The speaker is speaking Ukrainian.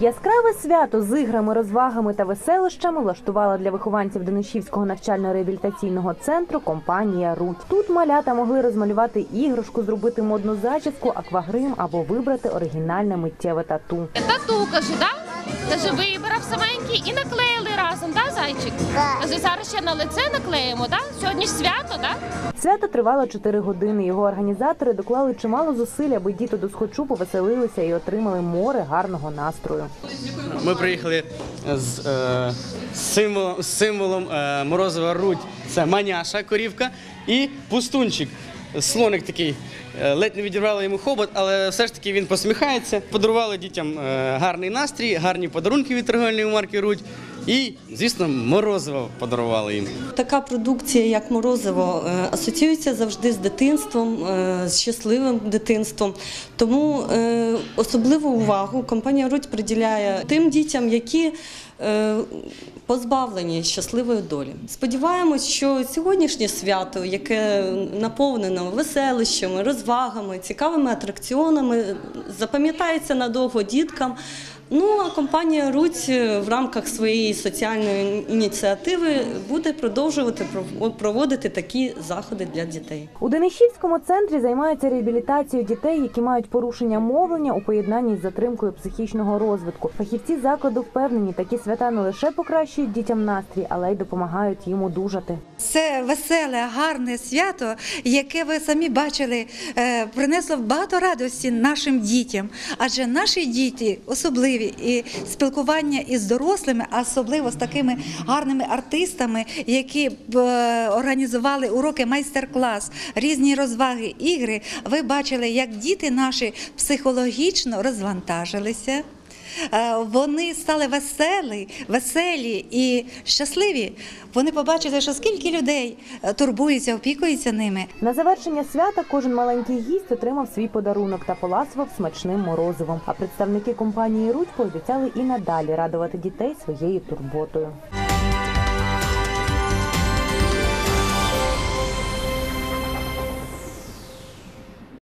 Яскраве свято з іграми, розвагами та веселищами влаштувала для вихованців Денишівського навчально-реабілітаційного центру компанія Руть. Тут малята могли розмалювати іграшку, зробити модну зачіску, аквагрим або вибрати оригінальне миттєве тату. Тату, каже, да? Каже, вибрав саменький і наклеїли разом, да, зайчик? Каже, зараз ще на лице наклеїмо, да? Сьогодні ж свято, да? Свято тривало 4 години. Його організатори доклали чимало зусиль, аби діти до схочу повеселилися і отримали море гарного настрою. Ми приїхали з е, символом, з символом е, Морозова Рудь. Це маняша корівка і пустунчик. Слоник такий. Е, Ледь не відірвали йому хобот, але все ж таки він посміхається. Подарували дітям е, гарний настрій, гарні подарунки від торговельної марки Рудь. І, звісно, морозиво подарували їм. Така продукція, як морозиво, е, асоціюється завжди з дитинством, е, з щасливим дитинством. Тому е, особливу увагу компанія Рудь приділяє тим дітям, які позбавлені щасливої долі. Сподіваємось, що сьогоднішнє свято, яке наповнено веселищами, розвагами, цікавими атракціонами, запам'ятається надовго діткам. Ну а компанія Руть в рамках своєї соціальної ініціативи буде продовжувати проводити такі заходи для дітей. У Денищівському центрі займаються реабілітацією дітей, які мають порушення мовлення у поєднанні з затримкою психічного розвитку. Фахівці закладу впевнені, такі свята не лише покращують дітям настрій, але й допомагають їм одужати. Це веселе, гарне свято, яке ви самі бачили, е, принесло багато радості нашим дітям. Адже наші діти особливі і спілкування із дорослими, а особливо з такими гарними артистами, які е, організували уроки, майстер-клас, різні розваги, ігри. Ви бачили, як діти наші психологічно розвантажилися. Е, Вони стали веселі, веселі і щасливі. Вони побачили, що скільки людей турбуються, опікуються ними. На завершення свята кожен маленький гість отримав свій подарунок та поласував смачним морозивом. А представники компанії Рудь пообіцяли і надалі радувати дітей своєю турботою.